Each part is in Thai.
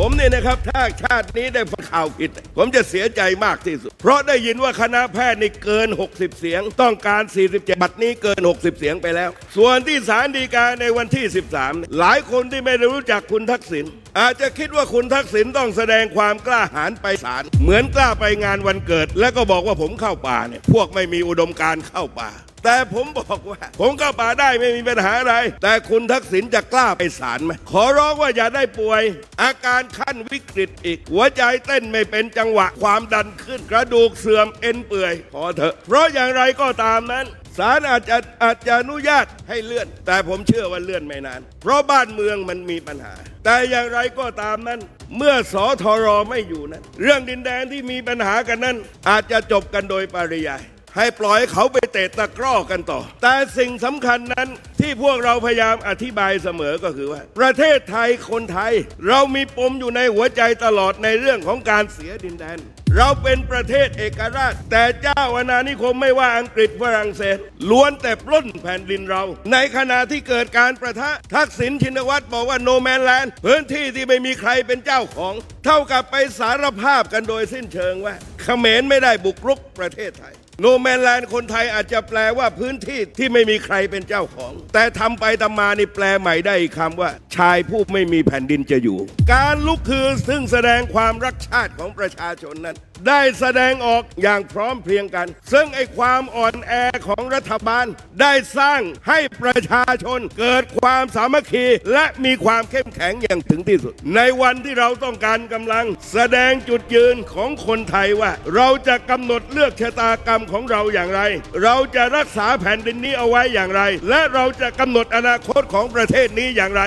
ผมเนี่ยนะครับถ้าชาตินี้ได้ฟังข่าวผิด ผมจะเสียใจมากที่สุด เพราะได้ยินว่าคณะแพทย์นี่เกิน 60 เสียง ต้องการ 47 บัตรนี้เกิน 60 เสียงไปแล้ว ส่วนที่ศาลฎีกาในวันที่ 13 หลายคนที่ไม่รู้จักคุณทักษิณอาจจะคิดว่าคุณทักษิณต้องแสดงความกล้าหาญไปศาลเหมือนกล้าไปงานวันเกิด แล้วก็บอกว่าผมเข้าป่าเนี่ยพวกไม่มีอุดมการเข้าป่า แต่ผมบอกว่า ผมเข้าป่าได้ไม่มีปัญหาอะไร แต่คุณทักษิณจะกล้าไปศาลไหมขอร้องว่าอย่าได้ป่วย อาการขั้นวิกฤตอีก หัวใจเต้นไม่เป็นจังหวะความดันขึ้น กระดูกเสื่อมเอ็นเปื่อยพอเถอะ เพราะอย่างไรก็ตามนั้นศาลอาจจะอาจจะอนุญาตให้เลื่อน แต่ผมเชื่อว่าเลื่อนไม่นาน เพราะบ้านเมืองมันมีปัญหา แต่อย่างไรก็ตามนั้น เมื่อสอทรไม่อยู่นั้น เรื่องดินแดนที่มีปัญหากันนั้น อาจจะจบกันโดยปริยาย ให้ปล่อยเขาไปเตะตะกร้อกันต่อ แต่สิ่งสำคัญนั้นที่พวกเราพยายามอธิบายเสมอก็คือว่า ประเทศไทยคนไทย เรามีปมอยู่ในหัวใจตลอดในเรื่องของการเสียดินแดน เราเป็นประเทศเอกราช แต่เจ้าอาณานิคมไม่ว่าอังกฤษฝรั่งเศส ล้วนแต่ปล้นแผ่นดินเรา ในขณะที่เกิดการประทะทักษิณชินวัตรบอกว่าโนแมนแลนด์พื้นที่ที่ไม่มีใครเป็นเจ้าของ เท่ากับไปสารภาพกันโดยสิ้นเชิงว่าเขมรไม่ได้บุกรุกประเทศไทย โนแมนแลนด์คนไทยอาจจะแปลว่าพื้นที่ที่ไม่มีใครเป็นเจ้าของ แต่ทำไปทำมานี่แปลใหม่ได้อีกคำว่า ชายผู้ไม่มีแผ่นดินจะอยู่ การลุกคือซึ่งแสดงความรักชาติของประชาชนนั้น ได้แสดงออกอย่างพร้อมเพรียงกัน ซึ่งไอ้ความอ่อนแอของรัฐบาลได้สร้างให้ประชาชนเกิดความสามัคคี และมีความเข้มแข็งอย่างถึงที่สุด ในวันที่เราต้องการกำลัง แสดงจุดยืนของคนไทยว่า เราจะกำหนดเลือกชะตากรรมของเราอย่างไร เราจะรักษาแผ่นดินนี้เอาไว้อย่างไร และเราจะกำหนดอนาคตของประเทศนี้อย่างไร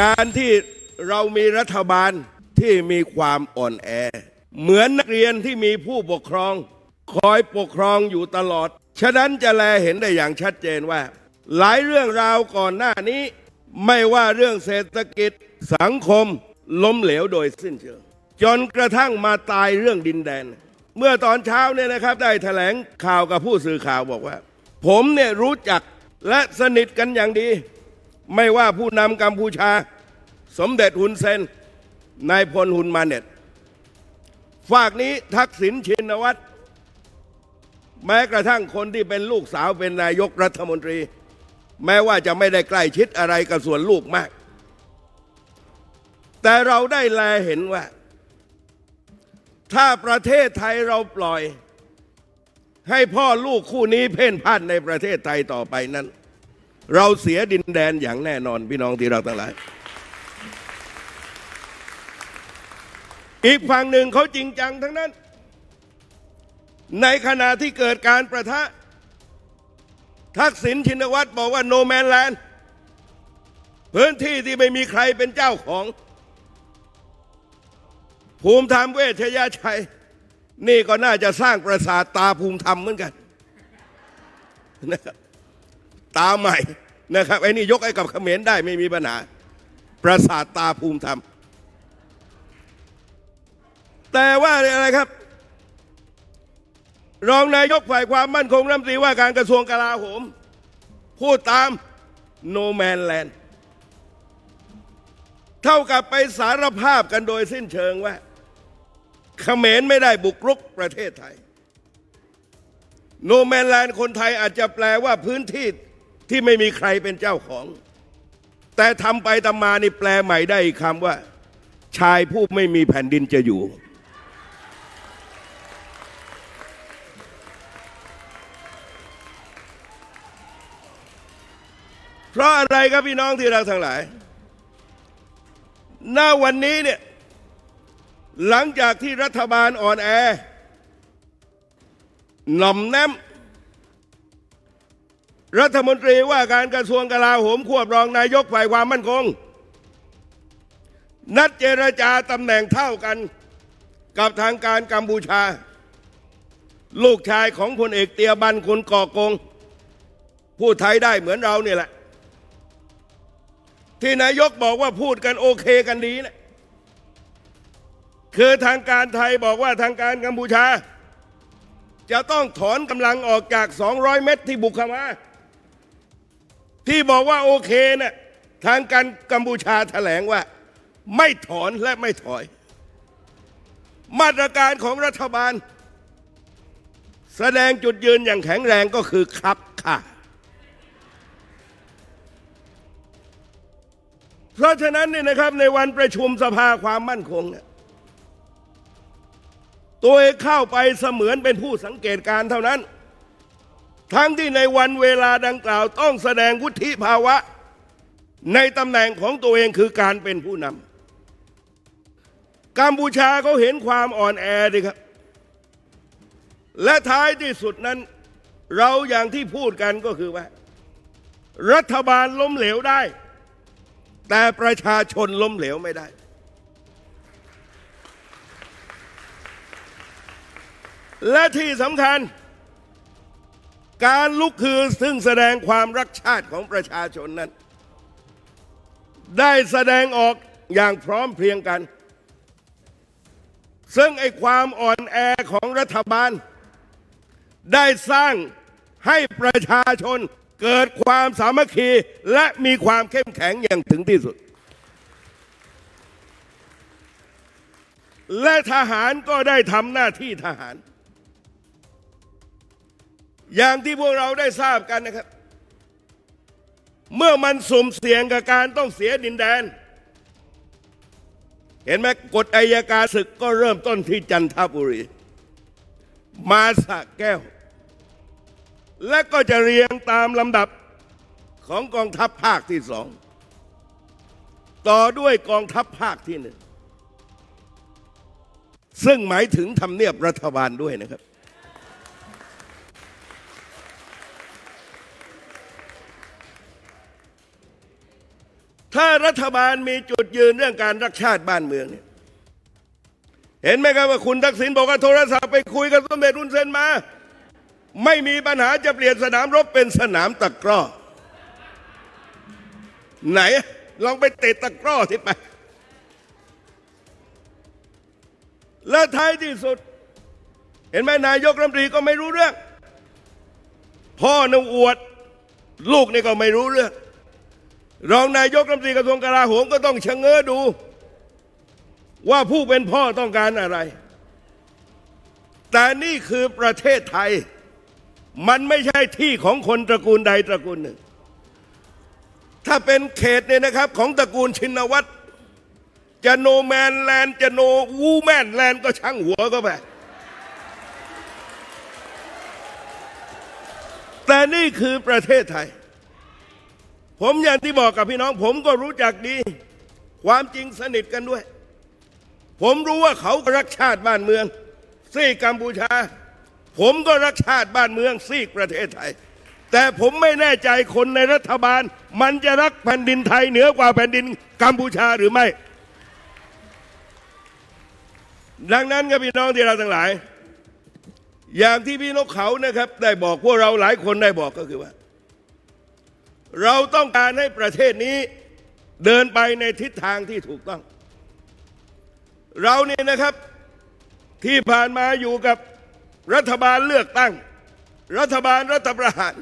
การที่เรามีรัฐบาล ที่มีความอ่อนแอ เหมือนนักเรียนที่มีผู้ปกครอง คอยปกครองอยู่ตลอด ฉะนั้นจะแลเห็นได้อย่างชัดเจนว่า หลายเรื่องราวก่อนหน้านี้ ไม่ว่าเรื่องเศรษฐกิจสังคมล้มเหลวโดยสิ้นเชิงจนกระทั่งมาตายเรื่องดินแดน เมื่อตอนเช้าเนี่ยนะครับ ได้แถลงข่าวกับผู้สื่อข่าวบอกว่า ผมเนี่ยรู้จักและสนิทกันอย่างดี ไม่ว่าผู้นำกัมพูชา สมเด็จฮุนเซน นายพลฮุนมาเน็ตฝากนี้ทักษิณชินวัตร แม้กระทั่งคนที่เป็นลูกสาวเป็นนายกรัฐมนตรี แม้ว่าจะไม่ได้ใกล้ชิดอะไรกับส่วนลูกมาก แต่เราได้แลเห็นว่า ถ้าประเทศไทยเราปล่อย ให้พ่อลูกคู่นี้เพ่นพ่านในประเทศไทยต่อไปนั้น เราเสียดินแดนอย่างแน่นอนพี่น้องที่เราทั้งหลาย อีกฝั่งหนึ่งเขาจริงจังทั้งนั้น ในขณะที่เกิดการประทะ ทักษิณชินวัตรบอกว่าโนแมนแลนด์พื้นที่ที่ไม่มีใครเป็นเจ้าของ ภูมิธรรมเวชยชัย นี่ก็น่าจะสร้างปราสาทตาภูมิธรรมเหมือนกันนะครับตาใหม่นะครับไอ้นี่ยกไอ้กับเขมรได้ไม่มีปัญหา ปราสาทตาภูมิธรรม แต่ว่าอะไรครับ รองนายกฝ่ายความมั่นคงรัฐมนตรีว่าการกระทรวงกลาโหม พูดตามโนแมนแลนด์เท่ากับไปสารภาพกันโดยสิ้นเชิงว่าเขมรไม่ได้บุกรุกประเทศไทย โนแมนแลนด์คนไทยอาจจะแปลว่าพื้นที่ที่ไม่มีใครเป็นเจ้าของ แต่ทำไปทำมานี่แปลใหม่ได้อีกคำว่า ชายผู้ไม่มีแผ่นดินจะอยู่ เพราะอะไรครับพี่น้องที่เราทั้งหลายณวันนี้เนี่ย หลังจากที่รัฐบาลอ่อนแอหน่อมแนมรัฐมนตรีว่าการกระทรวงกลาโหมควบรองนายกฝ่ายความมั่นคง นัดเจรจาตำแหน่งเท่ากันกับทางการกัมพูชา ลูกชายของพลเอกเตียบันคุณก่อกงพูดไทยได้เหมือนเราเนี่ยแหละ ที่นายกบอกว่าพูดกันโอเคกันดีนะคือทางการไทยบอกว่าทางการกัมพูชา จะต้องถอนกำลังออกจาก 200 เมตรที่บุกเข้ามา ที่บอกว่าโอเคนะ่ะทางการกัมพูชาแถลงว่า ไม่ถอนและไม่ถอย มาตรการของรัฐบาล แสดงจุดยืนอย่างแข็งแรงก็คือครับค่ะ เพราะฉะนั้นเนี่ยนะครับในวันประชุมสภาความมั่นคงเนี่ยตัวเองเข้าไปเสมือนเป็นผู้สังเกตการณ์เท่านั้น ทั้งที่ในวันเวลาดังกล่าวต้องแสดงวุฒิภาวะ ในตำแหน่งของตัวเองคือการเป็นผู้นำกัมพูชาเขาเห็นความอ่อนแอดิครับ และท้ายที่สุดนั้น เราอย่างที่พูดกันก็คือว่า รัฐบาลล้มเหลวได้ แต่ประชาชนล้มเหลวไม่ได้ และที่สำคัญ การลุกคือซึ่งแสดงความรักชาติของประชาชนนั้น ได้แสดงออกอย่างพร้อมเพรียงกัน ซึ่งไอ้ความอ่อนแอของรัฐบาล ได้สร้างให้ประชาชน เกิดความสามัคคีและมีความเข้มแข็งอย่างถึงที่สุด และทหารก็ได้ทำหน้าที่ทหาร อย่างที่พวกเราได้ทราบกันนะครับ เมื่อมันสุ่มเสี่ยงกับการต้องเสียดินแดน เห็นไหมกฎอายการศึกก็เริ่มต้นที่จันทบุรี มาสระแก้ว และก็จะเรียงตามลำดับของกองทัพภาคที่สองต่อด้วยกองทัพภาคที่หนึ่งซึ่งหมายถึงทำเนียบรัฐบาลด้วยนะครับ ถ้ารัฐบาลมีจุดยืนเรื่องการรักชาติบ้านเมืองเนี่ยเห็นไหมครับว่าคุณทักษิณบอกว่าโทรศัพท์ไปคุยกับสมเด็จรุ่นเซนมา ไม่มีปัญหาจะเปลี่ยนสนามรบเป็นสนามตะกร้อ ไหน ลองไปเตะตะกร้อที่ไป และท้ายที่สุด เห็นไหมนายกรัฐมนตรีก็ไม่รู้เรื่อง พ่อนอวด ลูกนี่ก็ไม่รู้เรื่อง รองนายกรัฐมนตรีกระทรวงกลาโหมก็ต้องชะเง้อดู ว่าผู้เป็นพ่อต้องการอะไร แต่นี่คือประเทศไทย มันไม่ใช่ที่ของคนตระกูลใดตระกูลหนึ่ง ถ้าเป็นเขตเนี่ยนะครับ ของตระกูลชินวัตรจะโนแมนแลนด์จะโนวูแมนแลนด์ก็ช่างหัวก็ไปแต่นี่คือประเทศไทย ผมอย่างที่บอกกับพี่น้อง ผมก็รู้จักดี ความจริงสนิทกันด้วย ผมรู้ว่าเขารักชาติบ้านเมืองซีกกัมพูชา ผมก็รักชาติบ้านเมืองซีกประเทศไทย แต่ผมไม่แน่ใจคนในรัฐบาล มันจะรักแผ่นดินไทยเหนือกว่าแผ่นดินกัมพูชาหรือไม่ ดังนั้นครับพี่น้องที่เราทั้งหลาย อย่างที่พี่นกเขานะครับ ได้บอกพวกเราหลายคนได้บอกก็คือว่า เราต้องการให้ประเทศนี้เดินไปในทิศทางที่ถูกต้อง เราเนี่ยนะครับที่ผ่านมาอยู่กับ รัฐบาลเลือกตั้ง รัฐบาลรัฐประหาร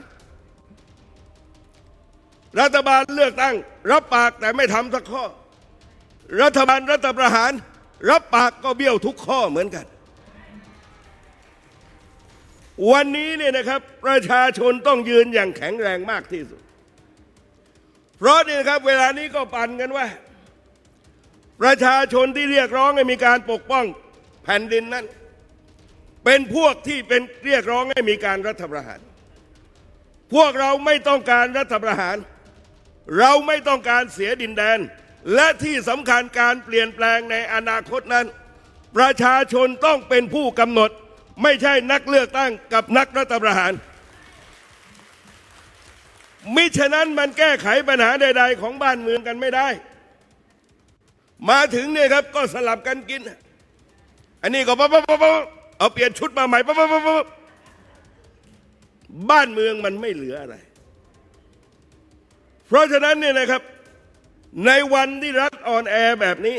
รัฐบาลเลือกตั้ง รับปากแต่ไม่ทำสักข้อ รัฐบาลรัฐประหาร รับปากก็เบี้ยวทุกข้อเหมือนกัน วันนี้เนี่ยนะครับประชาชนต้องยืนอย่างแข็งแรงมากที่สุด เพราะนี่นะครับเวลานี้ก็ปั่นกันว่า ประชาชนที่เรียกร้องให้มีการปกป้องแผ่นดินนั้น เป็นพวกที่เป็นเรียกร้องให้มีการรัฐประหาร พวกเราไม่ต้องการรัฐประหาร เราไม่ต้องการเสียดินแดน และที่สำคัญการเปลี่ยนแปลงในอนาคตนั้น ประชาชนต้องเป็นผู้กำหนด ไม่ใช่นักเลือกตั้งกับนักรัฐประหาร มิฉะนั้นมันแก้ไขปัญหาใด ๆ ของบ้านเมืองกันไม่ได้ มาถึงเนี่ยครับก็สลับกันกิน อันนี้ก็ปั๊บปั๊บปั๊บปั๊บ เอาเปลี่ยนชุดมาใหม่ปั๊บปั๊บปั๊บปั๊บบ้านเมืองมันไม่เหลืออะไร เพราะฉะนั้นเนี่ยนะครับ ในวันที่รัฐอ่อนแอแบบนี้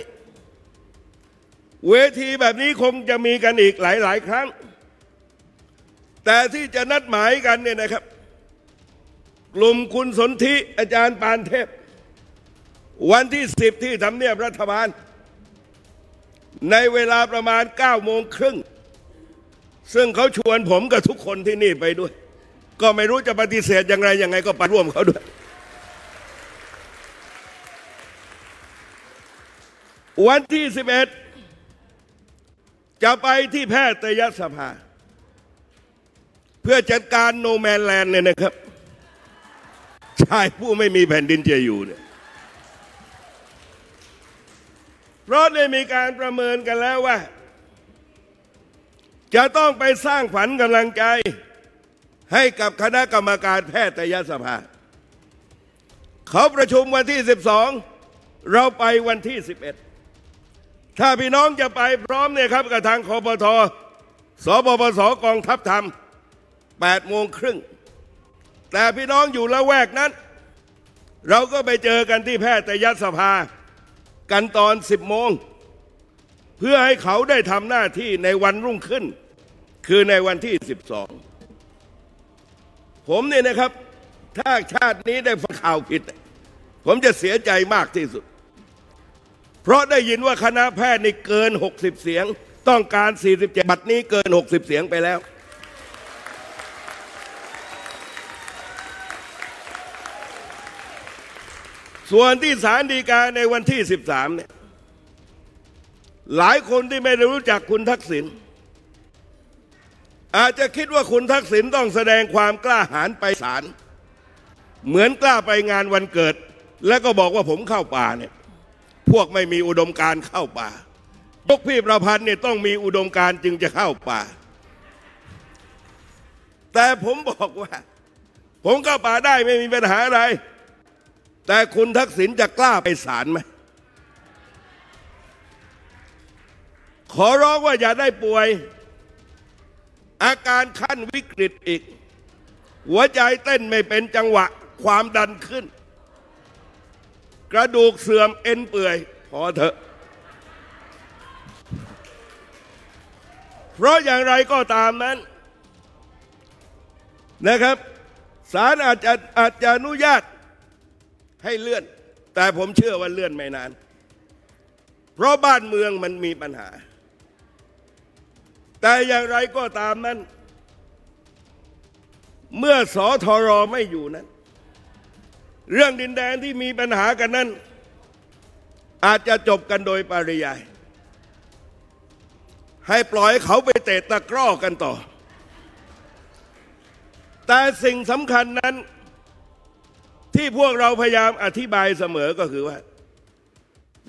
เวทีแบบนี้คงจะมีกันอีกหลาย ๆ ครั้ง แต่ที่จะนัดหมายกันเนี่ยนะครับ กลุ่มคุณสนธิอาจารย์ปานเทพ วันที่10ที่ทำเนียบรัฐบาล ในเวลาประมาณ9โมงครึ่ง ซึ่งเขาชวนผมกับทุกคนที่นี่ไปด้วย ก็ไม่รู้จะปฏิเสธอย่างไรยังไงก็ไปร่วมเขาด้วย วันที่ 11 จะไปที่แพทยสภา เพื่อจัดการโนแมนแลนด์เนี่ยนะครับ ชายผู้ไม่มีแผ่นดินจะอยู่เนี่ยเพราะได้มีการประเมินกันแล้วว่า จะต้องไปสร้างขวัญกำลังใจ ให้กับคณะกรรมการแพทยสภา เขาประชุมวันที่ 12 เราไปวันที่ 11 ถ้าพี่น้องจะไปพร้อมเนี่ยครับกับทางคอปทสบปสกองทัพธรรม8โมงครึ่ง แต่พี่น้องอยู่ละแวกนั้น เราก็ไปเจอกันที่แพทยสภา กันตอน 10โมง เพื่อให้เขาได้ทำหน้าที่ในวันรุ่งขึ้น คือในวันที่ 12 ผมเนี่ยนะครับ ถ้าชาตินี้ได้ฟังข่าวผิด ผมจะเสียใจมากที่สุด เพราะได้ยินว่าคณะแพทย์นี่เกิน 60 เสียง ต้องการ 47 บัตรนี้เกิน 60 เสียงไปแล้วส่วนที่ศาลฎีกาในวันที่ 13 เนี่ย หลายคนที่ไม่ได้รู้จักคุณทักษิณอาจจะคิดว่าคุณทักษิณต้องแสดงความกล้าหาญไปศาลเหมือนกล้าไปงานวันเกิด แล้วก็บอกว่าผมเข้าป่าเนี่ย พวกไม่มีอุดมการเข้าป่ายกพี่ประพันธ์เนี่ยต้องมีอุดมการจึงจะเข้าป่า แต่ผมบอกว่า ผมเข้าป่าได้ไม่มีปัญหาอะไร แต่คุณทักษิณจะกล้าไปศาลไหม ขอร้องว่าอย่าได้ป่วย อาการขั้นวิกฤตอีก หัวใจเต้นไม่เป็นจังหวะความดันขึ้น กระดูกเสื่อมเอ็นเปื่อย พอเถอะ เพราะอย่างไรก็ตามนั้นนะครับศาลอาจจะอาจจะอนุญาตให้เลื่อน แต่ผมเชื่อว่าเลื่อนไม่นาน เพราะบ้านเมืองมันมีปัญหา แต่อย่างไรก็ตามนั้น เมื่อสอทรไม่อยู่นั้น เรื่องดินแดนที่มีปัญหากันนั้น อาจจะจบกันโดยปริยาย ให้ปล่อยเขาไปเตะตะกร้อกันต่อ แต่สิ่งสำคัญนั้นที่พวกเราพยายามอธิบายเสมอก็คือว่า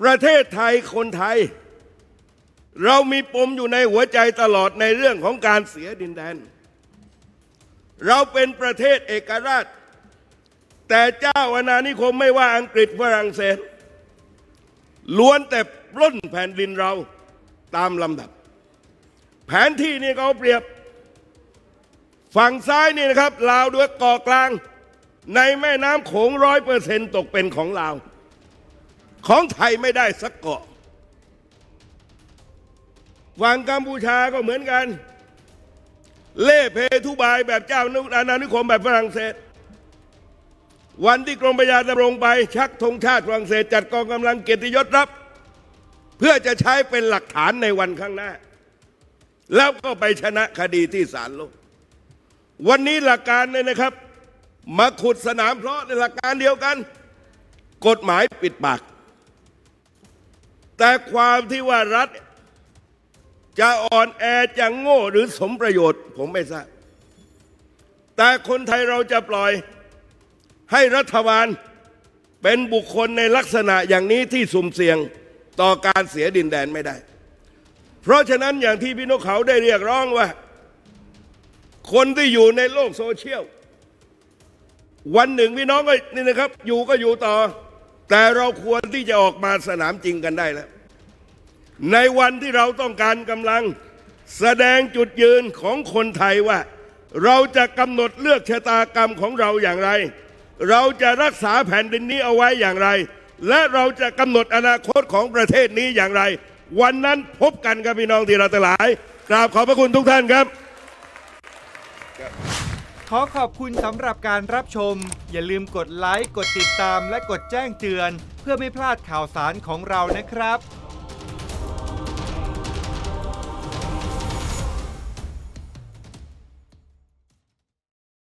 ประเทศไทยคนไทย เรามีปมอยู่ในหัวใจตลอดในเรื่องของการเสียดินแดน เราเป็นประเทศเอกราช แต่เจ้าอาณานิคมไม่ว่าอังกฤษฝรั่งเศส ล้วนแต่ปล้นแผ่นดินเราตามลำดับ แผนที่นี่เขาเปรียบ ฝั่งซ้ายนี่นะครับลาวด้วยเกาะกลาง ในแม่น้ำโขงร้อยเปอร์เซ็นตกเป็นของลาว ของไทยไม่ได้สักเกาะ ฝั่งกัมพูชาก็เหมือนกัน เล่เพทุบายแบบเจ้าอาณานิคมแบบฝรั่งเศส วันที่กรมประชาดำรงไป ชักธงชาติฝรั่งเศส จัดกองกำลังเกียรติยศรับ เพื่อจะใช้เป็นหลักฐานในวันข้างหน้า แล้วก็ไปชนะคดีที่ศาลโลก วันนี้หลักการเลยนะครับ มาขุดสนามเพราะในหลักการเดียวกัน กฎหมายปิดปาก แต่ความที่ว่ารัฐ จะอ่อนแอจะโง่หรือสมประโยชน์ ผมไม่ทราบ แต่คนไทยเราจะปล่อยให้รัฐบาลเป็นบุคคลในลักษณะอย่างนี้ที่สุ่มเสี่ยงต่อการเสียดินแดนไม่ได้ เพราะฉะนั้นอย่างที่พี่นกเขาได้เรียกร้องว่า คนที่อยู่ในโลกโซเชียล วันหนึ่งพี่น้องก็นี่นะครับ อยู่ก็อยู่ต่อ แต่เราควรที่จะออกมาสนามจริงกันได้แล้ว ในวันที่เราต้องการกำลังแสดงจุดยืนของคนไทยว่า เราจะกำหนดเลือกชะตากรรมของเราอย่างไร เราจะรักษาแผ่นดินนี้เอาไว้อย่างไร และเราจะกำหนดอนาคตของประเทศนี้อย่างไร วันนั้นพบกันครับพี่น้องที่เราทั้งหลาย กราบขอบพระคุณทุกท่านครับ ขอขอบคุณสำหรับการรับชม อย่าลืมกดไลค์ กดติดตาม และกดแจ้งเตือน เพื่อไม่พลาดข่าวสารของเรานะครับ